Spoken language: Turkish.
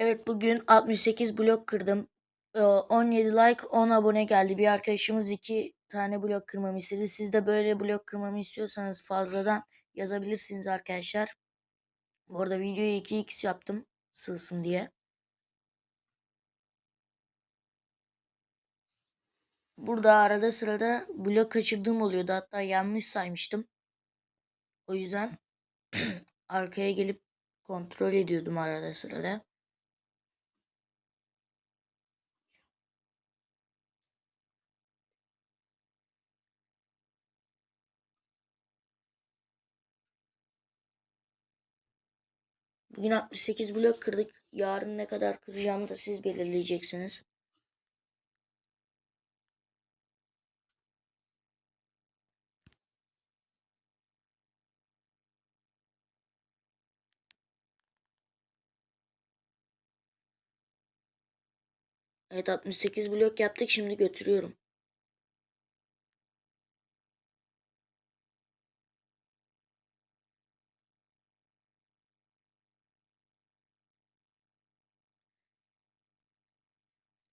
Evet bugün 68 blok kırdım. Ee, 17 like 10 abone geldi. Bir arkadaşımız 2 tane blok kırmamı istedi. Siz de böyle blok kırmamı istiyorsanız fazladan yazabilirsiniz arkadaşlar. Bu arada videoyu 2x yaptım sığsın diye. Burada arada sırada blok kaçırdığım oluyordu. Hatta yanlış saymıştım. O yüzden arkaya gelip kontrol ediyordum arada sırada. Bugün 68 blok kırdık. Yarın ne kadar kıracağımı da siz belirleyeceksiniz. Evet 68 blok yaptık şimdi götürüyorum.